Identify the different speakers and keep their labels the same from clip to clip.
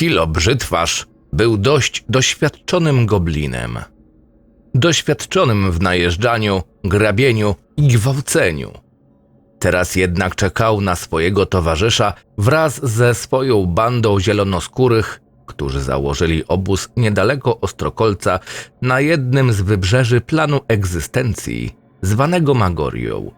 Speaker 1: Kilo Brzytwarz był dość doświadczonym goblinem. Doświadczonym w najeżdżaniu, grabieniu i gwałceniu. Teraz jednak czekał na swojego towarzysza wraz ze swoją bandą zielonoskórych, którzy założyli obóz niedaleko Ostrokolca na jednym z wybrzeży planu egzystencji, zwanego Magorią.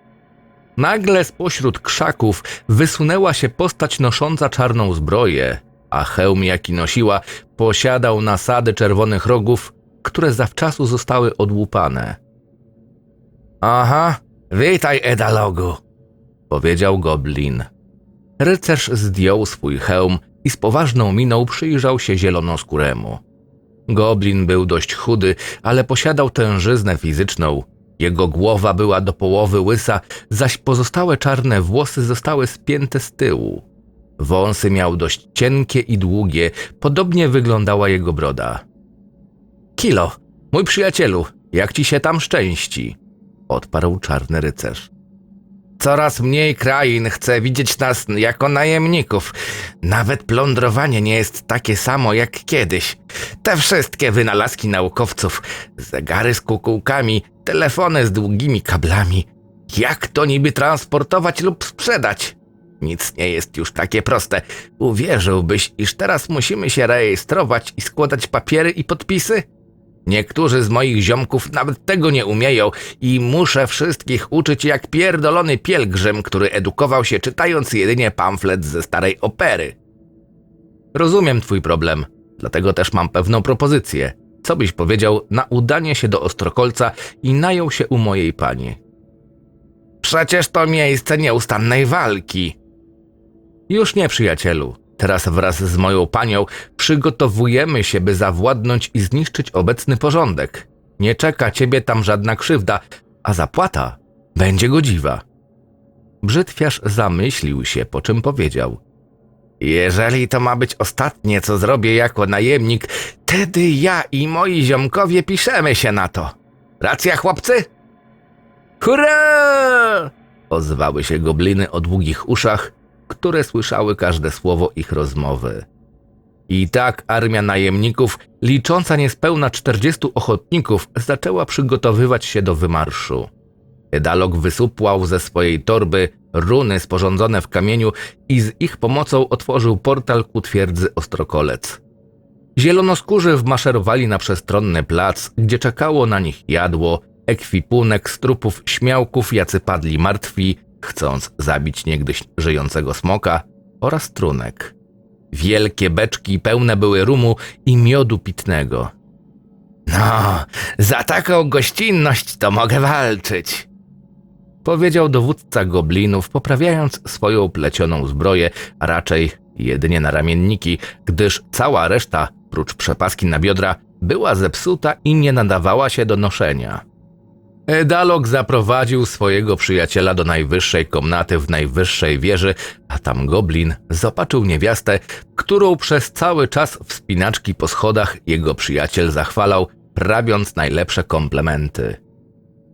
Speaker 1: Nagle spośród krzaków wysunęła się postać nosząca czarną zbroję, a hełm jaki nosiła posiadał nasady czerwonych rogów, które zawczasu zostały odłupane. Aha, witaj Edalogu, powiedział goblin. Rycerz zdjął swój hełm i z poważną miną przyjrzał się zielonoskóremu. Goblin był dość chudy, ale posiadał tężyznę fizyczną. Jego głowa była do połowy łysa, zaś pozostałe czarne włosy zostały spięte z tyłu. Wąsy miał dość cienkie i długie, podobnie wyglądała jego broda. Kilo, mój przyjacielu, jak ci się tam szczęści? Odparł czarny rycerz. Coraz mniej krain chce widzieć nas jako najemników. Nawet plądrowanie nie jest takie samo jak kiedyś. Te wszystkie wynalazki naukowców, zegary z kukułkami, telefony z długimi kablami. Jak to niby transportować lub sprzedać? Nic nie jest już takie proste. Uwierzyłbyś, iż teraz musimy się rejestrować i składać papiery i podpisy? Niektórzy z moich ziomków nawet tego nie umieją i muszę wszystkich uczyć jak pierdolony pielgrzym, który edukował się czytając jedynie pamflet ze starej opery. Rozumiem twój problem, dlatego też mam pewną propozycję. Co byś powiedział na udanie się do Ostrokolca i najął się u mojej pani? Przecież to miejsce nieustannej walki. Już nie, przyjacielu. Teraz wraz z moją panią przygotowujemy się, by zawładnąć i zniszczyć obecny porządek. Nie czeka ciebie tam żadna krzywda, a zapłata będzie godziwa. Brzytwiarz zamyślił się, po czym powiedział: Jeżeli to ma być ostatnie, co zrobię jako najemnik, wtedy ja i moi ziomkowie piszemy się na to. Racja, chłopcy? Hurra! Ozwały się gobliny o długich uszach, które słyszały każde słowo ich rozmowy. I tak armia najemników, licząca niespełna 40 ochotników, zaczęła przygotowywać się do wymarszu. Edalog wysupłał ze swojej torby runy sporządzone w kamieniu i z ich pomocą otworzył portal ku twierdzy Ostrokolec. Zielonoskórzy wmaszerowali na przestronny plac, gdzie czekało na nich jadło, ekwipunek z trupów śmiałków, jacy padli martwi, chcąc zabić niegdyś żyjącego smoka oraz trunek. Wielkie beczki pełne były rumu i miodu pitnego. No, za taką gościnność to mogę walczyć, powiedział dowódca goblinów, poprawiając swoją plecioną zbroję, a raczej jedynie na ramienniki, gdyż cała reszta, prócz przepaski na biodra, była zepsuta i nie nadawała się do noszenia. Edalog zaprowadził swojego przyjaciela do najwyższej komnaty w najwyższej wieży, a tam goblin zobaczył niewiastę, którą przez cały czas wspinaczki po schodach jego przyjaciel zachwalał, prawiąc najlepsze komplementy.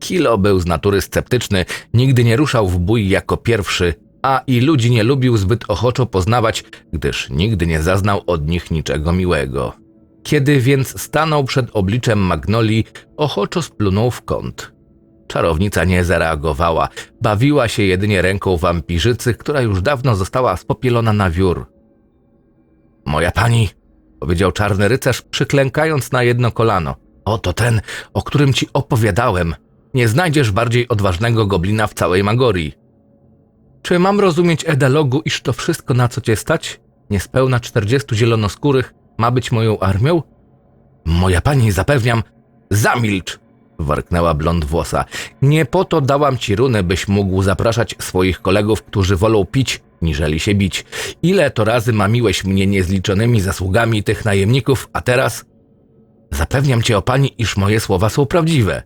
Speaker 1: Kilo był z natury sceptyczny, nigdy nie ruszał w bój jako pierwszy, a i ludzi nie lubił zbyt ochoczo poznawać, gdyż nigdy nie zaznał od nich niczego miłego. Kiedy więc stanął przed obliczem Magnolii, ochoczo splunął w kąt. Czarownica nie zareagowała, bawiła się jedynie ręką wampirzycy, która już dawno została spopielona na wiór. Moja pani, powiedział czarny rycerz, przyklękając na jedno kolano. Oto ten, o którym ci opowiadałem. Nie znajdziesz bardziej odważnego goblina w całej Magorii. Czy mam rozumieć, Edalogu, iż to wszystko, na co cię stać, niespełna czterdziestu zielonoskórych, ma być moją armią? Moja pani, zapewniam, zamilcz! Warknęła blond włosa. Nie po to dałam ci runę, byś mógł zapraszać swoich kolegów, którzy wolą pić, niżeli się bić. Ile to razy mamiłeś mnie niezliczonymi zasługami tych najemników, a teraz... Zapewniam cię o pani, iż moje słowa są prawdziwe.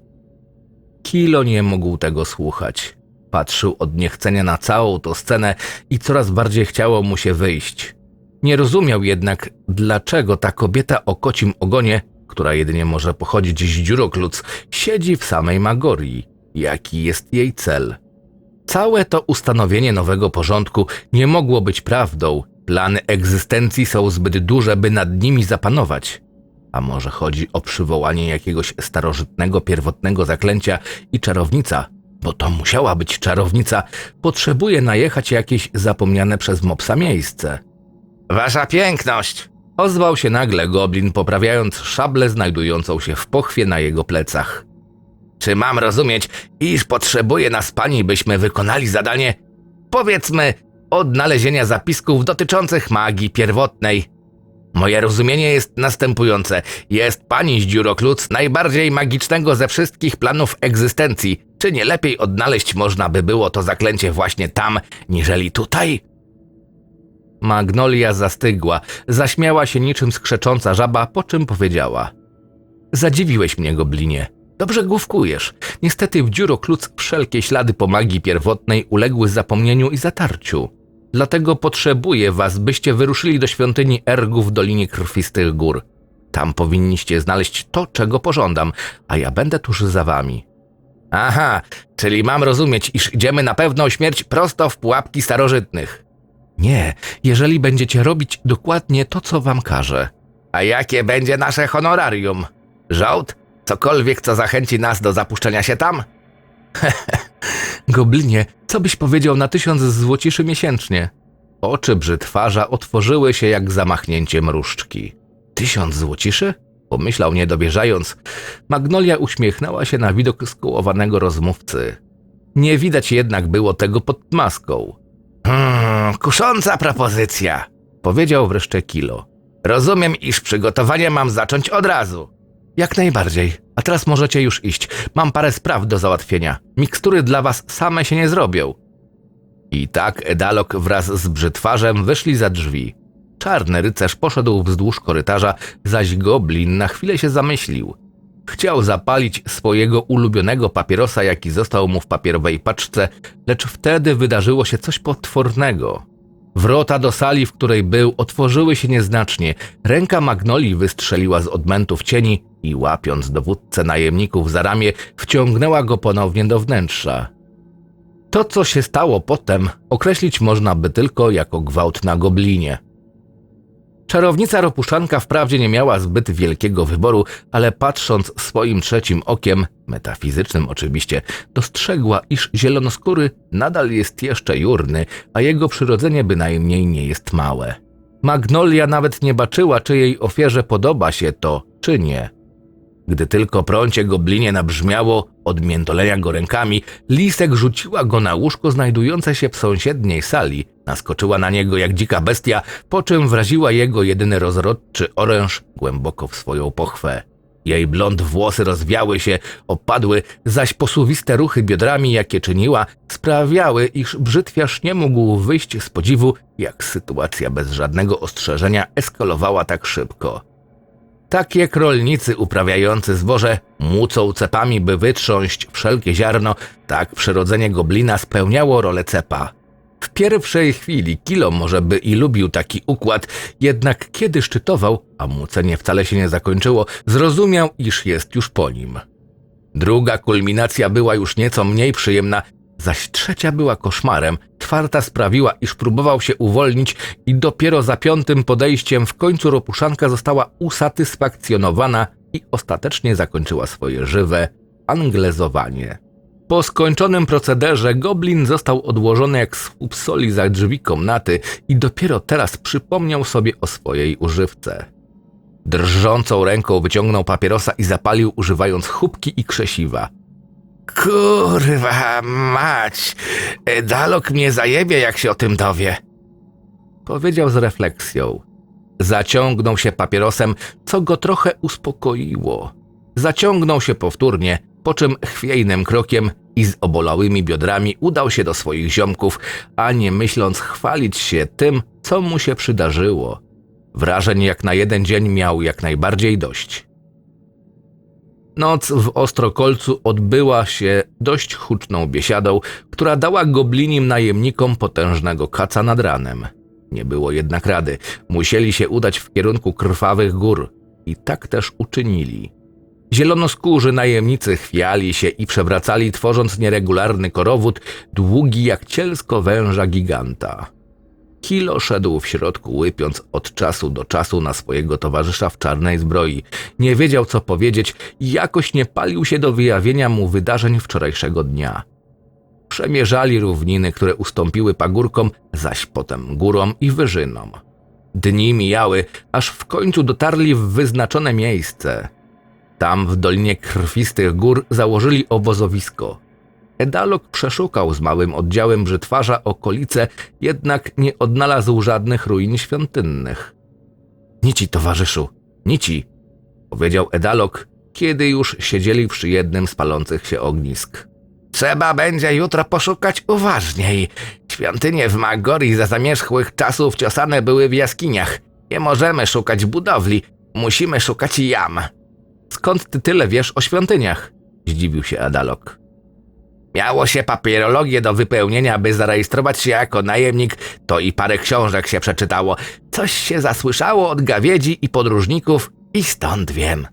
Speaker 1: Kilo nie mógł tego słuchać. Patrzył od niechcenia na całą tę scenę i coraz bardziej chciało mu się wyjść. Nie rozumiał jednak, dlaczego ta kobieta o kocim ogonie która jedynie może pochodzić z dziurokluc, siedzi w samej Magorii. Jaki jest jej cel? Całe to ustanowienie nowego porządku nie mogło być prawdą. Plany egzystencji są zbyt duże, by nad nimi zapanować. A może chodzi o przywołanie jakiegoś starożytnego, pierwotnego zaklęcia i czarownica, bo to musiała być czarownica, potrzebuje najechać jakieś zapomniane przez mopsa miejsce. Wasza piękność! Ozwał się nagle goblin, poprawiając szablę znajdującą się w pochwie na jego plecach. Czy mam rozumieć, iż potrzebuje nas pani, byśmy wykonali zadanie, powiedzmy, odnalezienia zapisków dotyczących magii pierwotnej? Moje rozumienie jest następujące. Jest pani z dziurokluc najbardziej magicznego ze wszystkich planów egzystencji. Czy nie lepiej odnaleźć można by było to zaklęcie właśnie tam, niżeli tutaj? Magnolia zastygła, zaśmiała się niczym skrzecząca żaba, po czym powiedziała: Zadziwiłeś mnie, goblinie. Dobrze główkujesz. Niestety w dziurokluc wszelkie ślady po magii pierwotnej uległy zapomnieniu i zatarciu. Dlatego potrzebuję was, byście wyruszyli do świątyni Ergu w Dolinie Krwistych Gór. Tam powinniście znaleźć to, czego pożądam, a ja będę tuż za wami. Aha, czyli mam rozumieć, iż idziemy na pewną śmierć prosto w pułapki starożytnych. Nie, jeżeli będziecie robić dokładnie to, co wam każę. A jakie będzie nasze honorarium? Żołd? Cokolwiek, co zachęci nas do zapuszczenia się tam? Goblinie, co byś powiedział na tysiąc złociszy miesięcznie? Oczy brzytwarza otworzyły się jak zamachnięcie mruszczki. Tysiąc złociszy? Pomyślał niedowierzając. Magnolia uśmiechnęła się na widok skołowanego rozmówcy. Nie widać jednak było tego pod maską. Hmm, kusząca propozycja, powiedział wreszcie Kilo. Rozumiem, iż przygotowania mam zacząć od razu. Jak najbardziej. A teraz możecie już iść. Mam parę spraw do załatwienia. Mikstury dla was same się nie zrobią. I tak Edalok wraz z brzytwarzem wyszli za drzwi. Czarny rycerz poszedł wzdłuż korytarza, zaś goblin na chwilę się zamyślił. Chciał zapalić swojego ulubionego papierosa, jaki został mu w papierowej paczce, lecz wtedy wydarzyło się coś potwornego. Wrota do sali, w której był, otworzyły się nieznacznie. Ręka Magnoli wystrzeliła z odmętów cieni i łapiąc dowódcę najemników za ramię, wciągnęła go ponownie do wnętrza. To, co się stało potem, określić można by tylko jako gwałt na goblinie. Czarownica Ropuszanka wprawdzie nie miała zbyt wielkiego wyboru, ale patrząc swoim trzecim okiem, metafizycznym oczywiście, dostrzegła, iż zielonoskóry nadal jest jeszcze jurny, a jego przyrodzenie bynajmniej nie jest małe. Magnolia nawet nie baczyła, czy jej ofierze podoba się to, czy nie. Gdy tylko prącie goblinie nabrzmiało od miętolenia go rękami, lisek rzuciła go na łóżko znajdujące się w sąsiedniej sali, naskoczyła na niego jak dzika bestia, po czym wraziła jego jedyny rozrodczy oręż głęboko w swoją pochwę. Jej blond włosy rozwiały się, opadły, zaś posuwiste ruchy biodrami, jakie czyniła, sprawiały, iż brzytwiarz nie mógł wyjść z podziwu, jak sytuacja bez żadnego ostrzeżenia eskalowała tak szybko. Tak jak rolnicy uprawiający zboże mucą cepami, by wytrząść wszelkie ziarno, tak przyrodzenie goblina spełniało rolę cepa. W pierwszej chwili Kilo może by i lubił taki układ, jednak kiedy szczytował, a mucenie wcale się nie zakończyło, zrozumiał, iż jest już po nim. Druga kulminacja była już nieco mniej przyjemna, zaś trzecia była koszmarem, czwarta sprawiła, iż próbował się uwolnić i dopiero za piątym podejściem w końcu ropuszanka została usatysfakcjonowana i ostatecznie zakończyła swoje żywe anglezowanie. Po skończonym procederze goblin został odłożony jak słup soli za drzwi komnaty i dopiero teraz przypomniał sobie o swojej używce. Drżącą ręką wyciągnął papierosa i zapalił używając chubki i krzesiwa – Kurwa mać, Dalok mnie zajebie, jak się o tym dowie. Powiedział z refleksją. Zaciągnął się papierosem, co go trochę uspokoiło. Zaciągnął się powtórnie, po czym chwiejnym krokiem i z obolałymi biodrami udał się do swoich ziomków, a nie myśląc chwalić się tym, co mu się przydarzyło. Wrażeń jak na jeden dzień miał jak najbardziej dość. Noc w Ostrokolcu odbyła się dość huczną biesiadą, która dała goblinim najemnikom potężnego kaca nad ranem. Nie było jednak rady, musieli się udać w kierunku krwawych gór i tak też uczynili. Zielonoskórzy najemnicy chwiali się i przewracali, tworząc nieregularny korowód, długi jak cielsko węża giganta. Kilo szedł w środku, łypiąc od czasu do czasu na swojego towarzysza w czarnej zbroi. Nie wiedział, co powiedzieć i jakoś nie palił się do wyjawienia mu wydarzeń wczorajszego dnia. Przemierzali równiny, które ustąpiły pagórkom, zaś potem górom i wyżynom. Dni mijały, aż w końcu dotarli w wyznaczone miejsce. Tam, w Dolinie Krwistych Gór, założyli obozowisko. Edalok przeszukał z małym oddziałem brzytwarza okolice, jednak nie odnalazł żadnych ruin świątynnych. Nici, towarzyszu, nici, powiedział Edalok, kiedy już siedzieli przy jednym z palących się ognisk. Trzeba będzie jutro poszukać uważniej. Świątynie w Magorii za zamierzchłych czasów ciosane były w jaskiniach. Nie możemy szukać budowli, musimy szukać jam. Skąd ty tyle wiesz o świątyniach? Zdziwił się Adalok. Miało się papierologię do wypełnienia, by zarejestrować się jako najemnik, to i parę książek się przeczytało. Coś się zasłyszało od gawiedzi i podróżników i stąd wiem.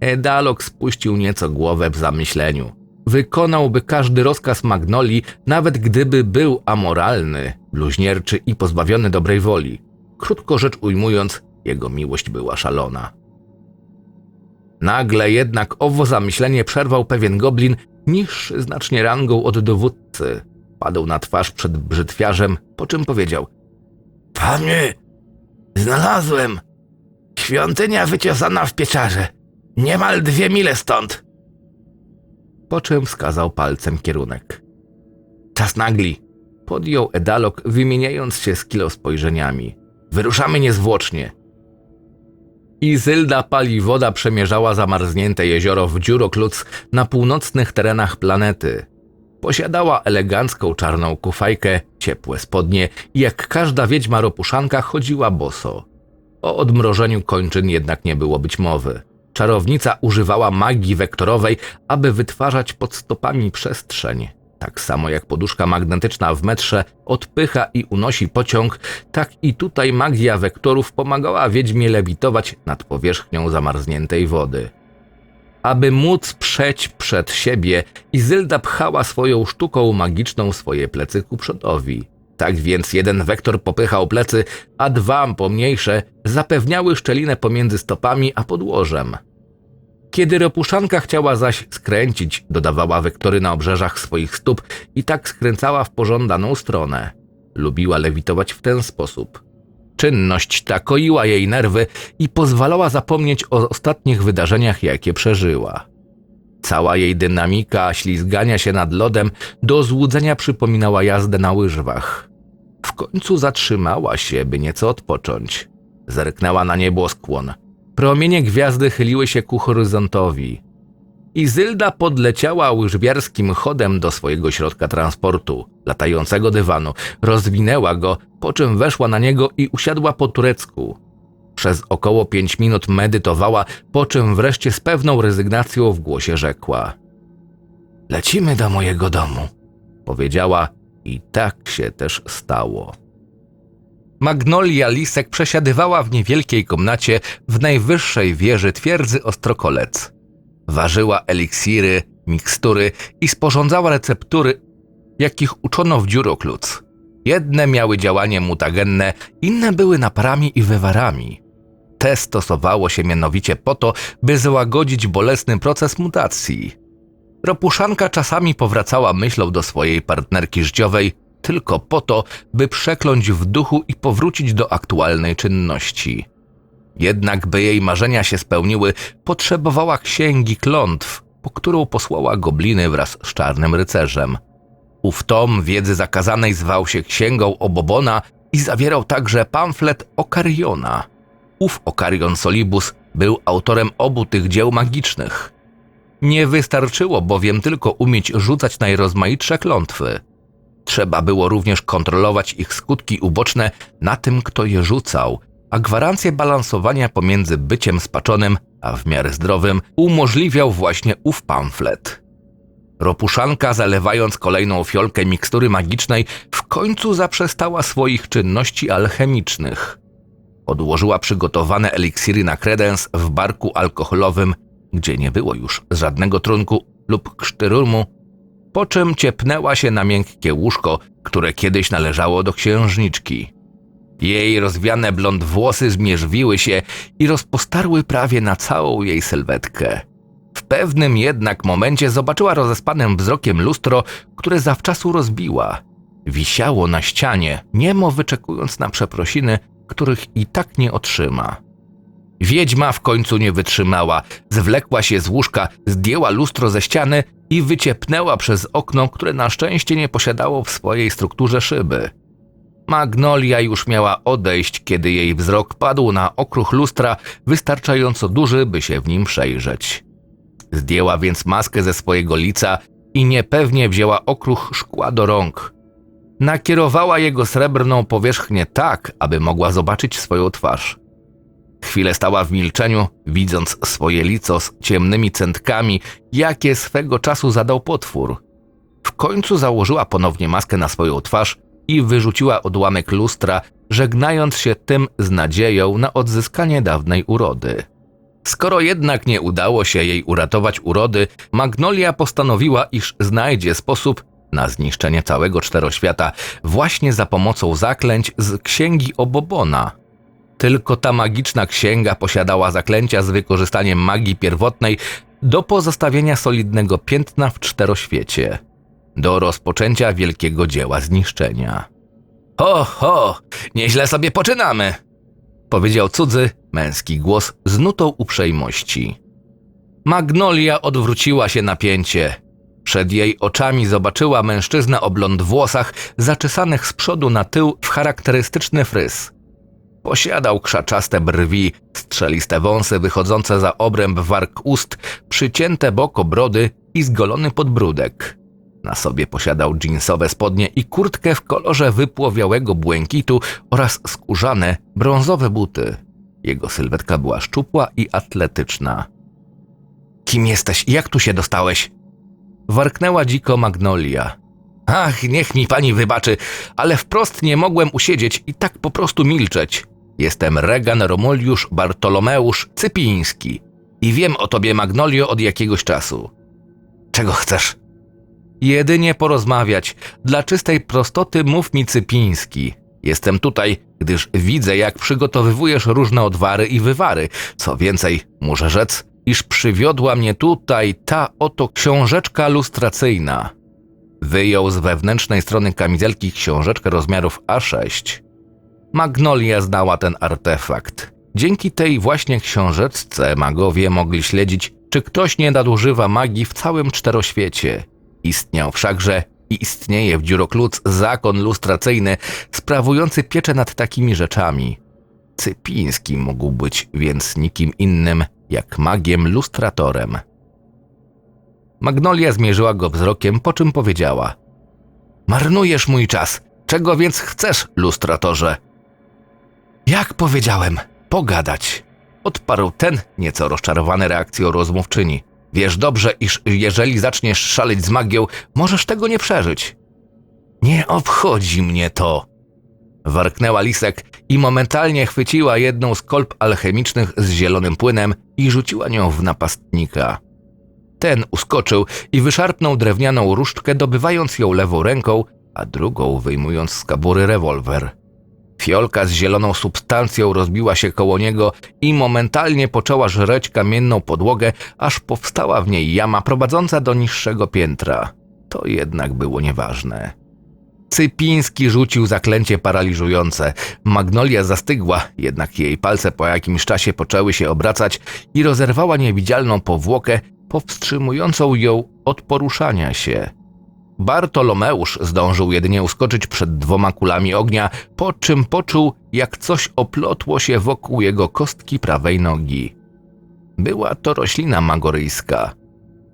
Speaker 1: Edalok spuścił nieco głowę w zamyśleniu. Wykonałby każdy rozkaz Magnoli, nawet gdyby był amoralny, bluźnierczy i pozbawiony dobrej woli. Krótko rzecz ujmując, jego miłość była szalona. Nagle jednak owo zamyślenie przerwał pewien goblin, niższy znacznie rangą od dowódcy. Padł na twarz przed brzytwiarzem, po czym powiedział: Panie, znalazłem. Świątynia wyciosana w pieczarze. Niemal dwie mile stąd. Po czym wskazał palcem kierunek. Czas nagli. Podjął Edalok, wymieniając się z kilo spojrzeniami. Wyruszamy niezwłocznie. Izylda Paliwoda przemierzała zamarznięte jezioro w Dziurokluc na północnych terenach planety. Posiadała elegancką czarną kufajkę, ciepłe spodnie i jak każda wiedźma ropuszanka chodziła boso. O odmrożeniu kończyn jednak nie było być mowy. Czarownica używała magii wektorowej, aby wytwarzać pod stopami przestrzeń. Tak samo jak poduszka magnetyczna w metrze odpycha i unosi pociąg, tak i tutaj magia wektorów pomagała wiedźmie lewitować nad powierzchnią zamarzniętej wody. Aby móc przeć przed siebie, Izylda pchała swoją sztuką magiczną swoje plecy ku przodowi. Tak więc jeden wektor popychał plecy, a dwa pomniejsze zapewniały szczelinę pomiędzy stopami a podłożem. Kiedy ropuszanka chciała zaś skręcić, dodawała wektory na obrzeżach swoich stóp i tak skręcała w pożądaną stronę. Lubiła lewitować w ten sposób. Czynność ta koiła jej nerwy i pozwalała zapomnieć o ostatnich wydarzeniach, jakie przeżyła. Cała jej dynamika ślizgania się nad lodem do złudzenia przypominała jazdę na łyżwach. W końcu zatrzymała się, by nieco odpocząć. Zerknęła na nieboskłon – Promienie gwiazdy chyliły się ku horyzontowi. Izylda podleciała łyżwiarskim chodem do swojego środka transportu, latającego dywanu, rozwinęła go, po czym weszła na niego i usiadła po turecku. Przez około pięć minut medytowała, po czym wreszcie z pewną rezygnacją w głosie rzekła: Lecimy do mojego domu, powiedziała, i tak się też stało. Magnolia Lisek przesiadywała w niewielkiej komnacie w najwyższej wieży twierdzy Ostrokolec. Ważyła eliksiry, mikstury i sporządzała receptury, jakich uczono w dziurokluc. Jedne miały działanie mutagenne, inne były naparami i wywarami. Te stosowało się mianowicie po to, by załagodzić bolesny proces mutacji. Ropuszanka czasami powracała myślą do swojej partnerki życiowej, tylko po to, by przekląć w duchu i powrócić do aktualnej czynności. Jednak by jej marzenia się spełniły, potrzebowała księgi klątw, po którą posłała gobliny wraz z czarnym rycerzem. Ów tom wiedzy zakazanej zwał się Księgą Obobona i zawierał także pamflet Okariona. Ów Okarion Solibus był autorem obu tych dzieł magicznych. Nie wystarczyło bowiem tylko umieć rzucać najrozmaitsze klątwy – Trzeba było również kontrolować ich skutki uboczne na tym, kto je rzucał, a gwarancję balansowania pomiędzy byciem spaczonym a w miarę zdrowym umożliwiał właśnie ów pamflet. Ropuszanka, zalewając kolejną fiolkę mikstury magicznej, w końcu zaprzestała swoich czynności alchemicznych. Odłożyła przygotowane eliksiry na kredens w barku alkoholowym, gdzie nie było już żadnego trunku lub ksztyrumu po czym ciepnęła się na miękkie łóżko, które kiedyś należało do księżniczki. Jej rozwiane blond włosy zmierzwiły się i rozpostarły prawie na całą jej sylwetkę. W pewnym jednak momencie zobaczyła rozespanym wzrokiem lustro, które zawczasu rozbiła. Wisiało na ścianie, niemo wyczekując na przeprosiny, których i tak nie otrzyma. Wiedźma w końcu nie wytrzymała, zwlekła się z łóżka, zdjęła lustro ze ściany i wyciepnęła przez okno, które na szczęście nie posiadało w swojej strukturze szyby. Magnolia już miała odejść, kiedy jej wzrok padł na okruch lustra, wystarczająco duży, by się w nim przejrzeć. Zdjęła więc maskę ze swojego lica i niepewnie wzięła okruch szkła do rąk. Nakierowała jego srebrną powierzchnię tak, aby mogła zobaczyć swoją twarz. Chwilę stała w milczeniu, widząc swoje lico z ciemnymi centkami, jakie swego czasu zadał potwór. W końcu założyła ponownie maskę na swoją twarz i wyrzuciła odłamek lustra, żegnając się tym z nadzieją na odzyskanie dawnej urody. Skoro jednak nie udało się jej uratować urody, Magnolia postanowiła, iż znajdzie sposób na zniszczenie całego czteroświata właśnie za pomocą zaklęć z księgi Obobona. Tylko ta magiczna księga posiadała zaklęcia z wykorzystaniem magii pierwotnej do pozostawienia solidnego piętna w czteroświecie, do rozpoczęcia wielkiego dzieła zniszczenia. Ho, ho, nieźle sobie poczynamy, powiedział cudzy, męski głos z nutą uprzejmości. Magnolia odwróciła się na pięcie. Przed jej oczami zobaczyła mężczyznę o blond włosach, zaczesanych z przodu na tył w charakterystyczny fryz. Posiadał krzaczaste brwi, strzeliste wąsy wychodzące za obręb warg ust, przycięte boko brody i zgolony podbródek. Na sobie posiadał dżinsowe spodnie i kurtkę w kolorze wypłowiałego błękitu oraz skórzane, brązowe buty. Jego sylwetka była szczupła i atletyczna. Kim jesteś i jak tu się dostałeś? Warknęła dziko Magnolia. Ach, niech mi pani wybaczy, ale wprost nie mogłem usiedzieć i tak po prostu milczeć. Jestem Regan Romuliusz Bartolomeusz Cypiński i wiem o tobie, Magnolio, od jakiegoś czasu. Czego chcesz? Jedynie porozmawiać. Dla czystej prostoty mów mi Cypiński. Jestem tutaj, gdyż widzę, jak przygotowywujesz różne odwary i wywary. Co więcej, muszę rzec, iż przywiodła mnie tutaj ta oto książeczka lustracyjna. Wyjął z wewnętrznej strony kamizelki książeczkę rozmiarów A6. Magnolia znała ten artefakt. Dzięki tej właśnie książeczce magowie mogli śledzić, czy ktoś nie nadużywa magii w całym czteroświecie. Istniał wszakże i istnieje w Dziurokluc zakon lustracyjny sprawujący pieczę nad takimi rzeczami. Cypiński mógł być więc nikim innym jak magiem lustratorem. Magnolia zmierzyła go wzrokiem, po czym powiedziała: Marnujesz mój czas. Czego więc chcesz, lustratorze? Jak powiedziałem, pogadać. Odparł ten, nieco rozczarowany reakcją rozmówczyni. Wiesz dobrze, iż jeżeli zaczniesz szaleć z magią, możesz tego nie przeżyć. Nie obchodzi mnie to. Warknęła lisek i momentalnie chwyciła jedną z kolb alchemicznych z zielonym płynem i rzuciła nią w napastnika. Ten uskoczył i wyszarpnął drewnianą różdżkę, dobywając ją lewą ręką, a drugą wyjmując z kabury rewolwer. Fiolka z zieloną substancją rozbiła się koło niego i momentalnie poczęła żreć kamienną podłogę, aż powstała w niej jama prowadząca do niższego piętra. To jednak było nieważne. Cypiński rzucił zaklęcie paraliżujące. Magnolia zastygła, jednak jej palce po jakimś czasie poczęły się obracać i rozerwała niewidzialną powłokę, powstrzymującą ją od poruszania się. Bartolomeusz zdążył jedynie uskoczyć przed dwoma kulami ognia, po czym poczuł, jak coś oplotło się wokół jego kostki prawej nogi. Była to roślina magoryjska.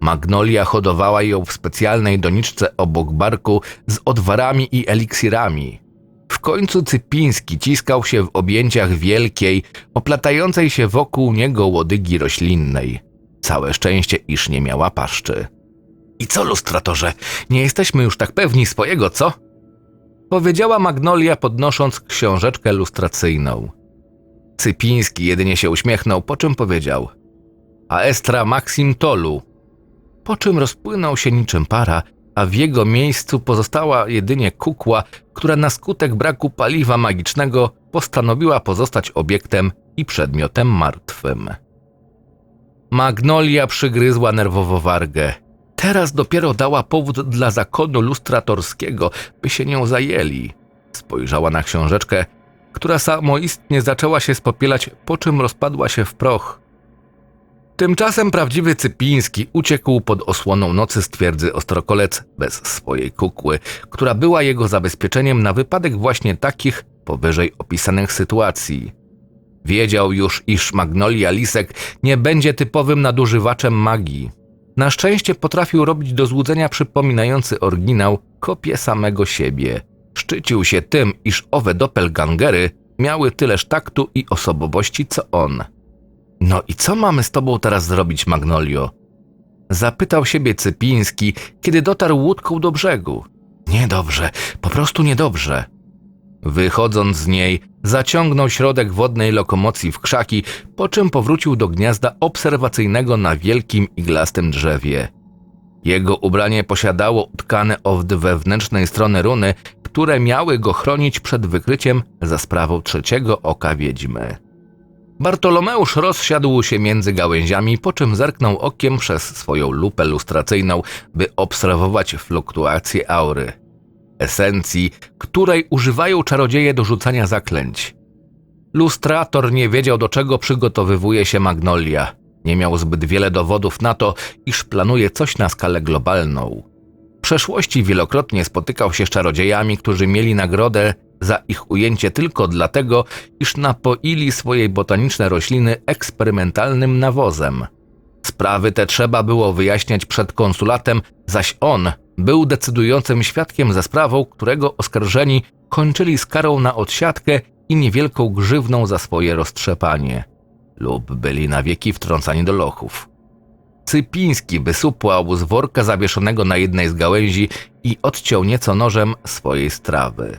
Speaker 1: Magnolia hodowała ją w specjalnej doniczce obok barku z odwarami i eliksirami. W końcu Cypiński ciskał się w objęciach wielkiej, oplatającej się wokół niego łodygi roślinnej. Całe szczęście, iż nie miała paszczy. I co, lustratorze, nie jesteśmy już tak pewni swojego, co? Powiedziała Magnolia, podnosząc książeczkę lustracyjną. Cypiński jedynie się uśmiechnął, po czym powiedział: A Estra Maxim Tolu. Po czym rozpłynął się niczym para a w jego miejscu pozostała jedynie kukła, która na skutek braku paliwa magicznego postanowiła pozostać obiektem i przedmiotem martwym. Magnolia przygryzła nerwowo wargę. Teraz dopiero dała powód dla zakonu lustratorskiego, by się nią zajęli. Spojrzała na książeczkę, która samoistnie zaczęła się spopielać, po czym rozpadła się w proch. Tymczasem prawdziwy Cypiński uciekł pod osłoną nocy z twierdzy Ostrokolec bez swojej kukły, która była jego zabezpieczeniem na wypadek właśnie takich powyżej opisanych sytuacji. Wiedział już, iż Magnolia Lisek nie będzie typowym nadużywaczem magii. Na szczęście potrafił robić do złudzenia przypominający oryginał kopię samego siebie. Szczycił się tym, iż owe doppelgangery miały tyleż taktu i osobowości co on. No i co mamy z tobą teraz zrobić, Magnolio? Zapytał siebie Cypiński, kiedy dotarł łódką do brzegu. Niedobrze, po prostu niedobrze. Wychodząc z niej, zaciągnął środek wodnej lokomocji w krzaki, po czym powrócił do gniazda obserwacyjnego na wielkim iglastym drzewie. Jego ubranie posiadało utkane od wewnętrznej strony runy, które miały go chronić przed wykryciem za sprawą trzeciego oka wiedźmy. Bartolomeusz rozsiadł się między gałęziami, po czym zerknął okiem przez swoją lupę lustracyjną, by obserwować fluktuacje aury. Esencji, której używają czarodzieje do rzucania zaklęć. Lustrator nie wiedział, do czego przygotowywuje się Magnolia. Nie miał zbyt wiele dowodów na to, iż planuje coś na skalę globalną. W przeszłości wielokrotnie spotykał się z czarodziejami, którzy mieli nagrodę za ich ujęcie tylko dlatego, iż napoili swoje botaniczne rośliny eksperymentalnym nawozem. Sprawy te trzeba było wyjaśniać przed konsulatem, zaś on był decydującym świadkiem za sprawą, którego oskarżeni kończyli z karą na odsiadkę i niewielką grzywną za swoje roztrzepanie, lub byli na wieki wtrącani do lochów. Cypiński wysupłał z worka zawieszonego na jednej z gałęzi i odciął nieco nożem swojej strawy.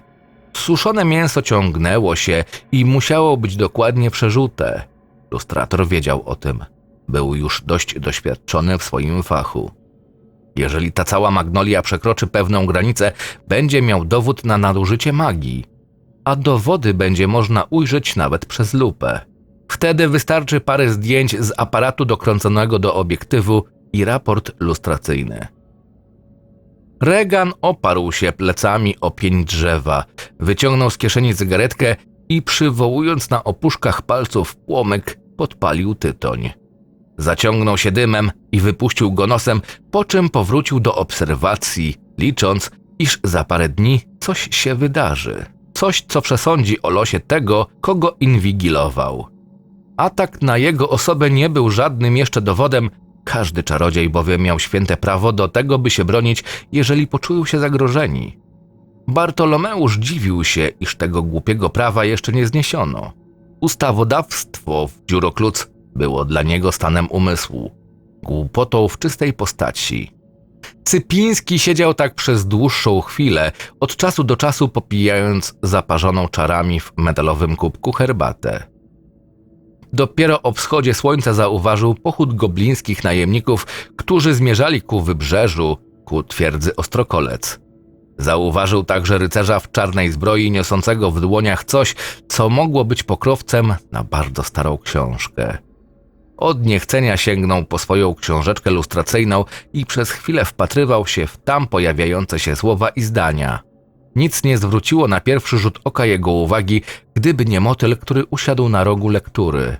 Speaker 1: Suszone mięso ciągnęło się i musiało być dokładnie przerzute. Lustrator wiedział o tym. Był już dość doświadczony w swoim fachu. Jeżeli ta cała magnolia przekroczy pewną granicę, będzie miał dowód na nadużycie magii, a dowody będzie można ujrzeć nawet przez lupę. Wtedy wystarczy parę zdjęć z aparatu dokręconego do obiektywu i raport lustracyjny. Regan oparł się plecami o pień drzewa, wyciągnął z kieszeni cygaretkę i przywołując na opuszkach palców płomyk, podpalił tytoń. Zaciągnął się dymem i wypuścił go nosem, po czym powrócił do obserwacji, licząc, iż za parę dni coś się wydarzy. Coś, co przesądzi o losie tego, kogo inwigilował. Atak na jego osobę nie był żadnym jeszcze dowodem, każdy czarodziej bowiem miał święte prawo do tego, by się bronić, jeżeli poczują się zagrożeni. Bartolomeusz dziwił się, iż tego głupiego prawa jeszcze nie zniesiono. Ustawodawstwo w dziurokluc było dla niego stanem umysłu, głupotą w czystej postaci. Cypiński siedział tak przez dłuższą chwilę, od czasu do czasu popijając zaparzoną czarami w metalowym kubku herbatę. Dopiero o wschodzie słońca zauważył pochód goblińskich najemników, którzy zmierzali ku wybrzeżu, ku twierdzy Ostrokolec. Zauważył także rycerza w czarnej zbroi niosącego w dłoniach coś, co mogło być pokrowcem na bardzo starą książkę. Od niechcenia sięgnął po swoją książeczkę lustracyjną i przez chwilę wpatrywał się w tam pojawiające się słowa i zdania. Nic nie zwróciło na pierwszy rzut oka jego uwagi, gdyby nie motyl, który usiadł na rogu lektury.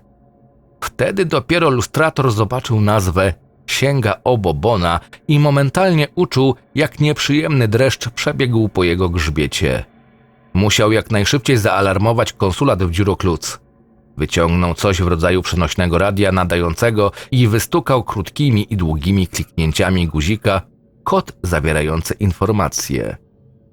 Speaker 1: Wtedy dopiero lustrator zobaczył nazwę Księga Obobona i momentalnie uczuł, jak nieprzyjemny dreszcz przebiegł po jego grzbiecie. Musiał jak najszybciej zaalarmować konsulat w Dziurokluc. Wyciągnął coś w rodzaju przenośnego radia nadającego i wystukał krótkimi i długimi kliknięciami guzika kod zawierający informacje.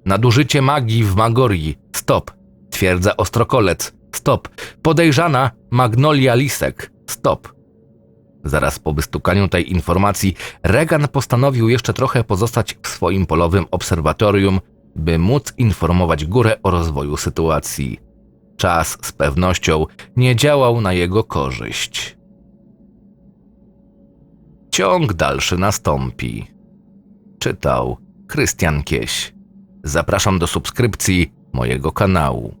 Speaker 1: Nadużycie magii w Magorii. Stop. Twierdza Ostrokolec. Stop. Podejrzana Magnolia Lisek. Stop. Zaraz po wystukaniu tej informacji Regan postanowił jeszcze trochę pozostać w swoim polowym obserwatorium, by móc informować górę o rozwoju sytuacji. Czas z pewnością nie działał na jego korzyść. Ciąg dalszy nastąpi. Czytał Krystian Kieś. Zapraszam do subskrypcji mojego kanału.